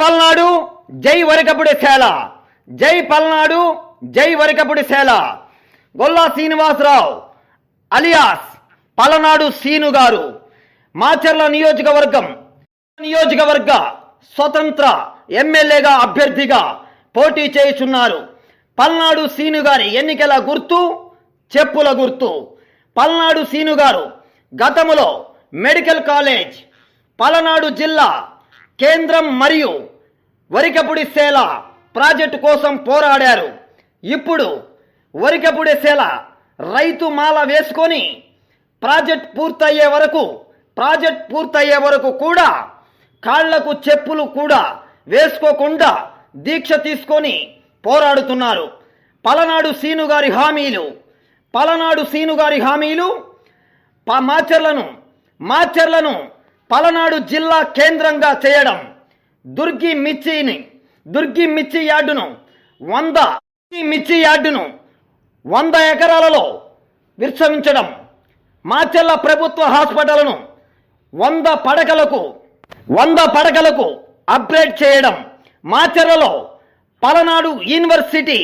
పల్నాడు జై వరకపుడి శేల జై పల్నాడు జై వరకపుడి శేల గొల్లా శ్రీనివాసరావు అలియాస్ పలనాడు సీను గారు. మాచర్ల నియోజకవర్గం నియోజకవర్గ స్వతంత్ర ఎమ్మెల్యేగా అభ్యర్థిగా పోటీ చేయుచున్నారు. పల్నాడు సీను గారి ఎన్నికల గుర్తు చెప్పుల గుర్తు. పల్నాడు సీను గారు గతములో మెడికల్ కాలేజ్ పలనాడు జిల్లా కేంద్రం మరియు వరికపుడి సేల ప్రాజెక్టు కోసం పోరాడారు. ఇప్పుడు వరికపుడి సేల రైతు మాల వేసుకొని ప్రాజెక్ట్ పూర్తయ్యే వరకు ప్రాజెక్ట్ పూర్తయ్యే వరకు కూడా కాళ్ళకు చెప్పులు కూడా వేసుకోకుండా దీక్ష తీసుకొని పోరాడుతున్నారు. పలనాడు సీను గారి హామీలు పలనాడు సీను గారి హామీలు మాచర్లను మాచర్లను పలనాడు జిల్లా కేంద్రంగా చేయడం. దుర్గి మిర్చిని దుర్గి మిర్చి యార్డును వంద మిర్చి యార్డును వంద ఎకరాలలో విశ్రమించడం. మాచెల్ల ప్రభుత్వ హాస్పిటల్ను వంద పడకలకు వంద పడకలకు అప్గ్రేడ్ చేయడం. మాచెర్లలో పలనాడు యూనివర్సిటీ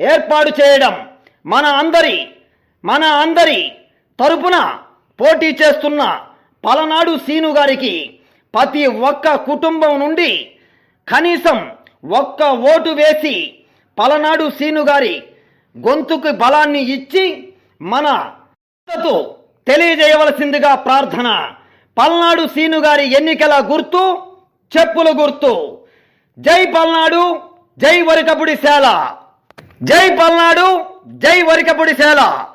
ఏర్పాటు చేయడం. మన అందరి మన అందరి తరపున పోటీ చేస్తున్న పలనాడు సీను గారికి ప్రతి ఒక్క కుటుంబం నుండి కనీసం ఒక్క ఓటు వేసి పలనాడు సీను గారి గొంతుకు బలాన్ని ఇచ్చి మన తెలియజేయవలసిందిగా ప్రార్థన. పల్నాడు సీను గారి ఎన్నికల గుర్తు చెప్పుల గుర్తు. జై పల్నాడు జై వరికపుడి సేల. జై పల్నాడు జై వరికపుడి సేల.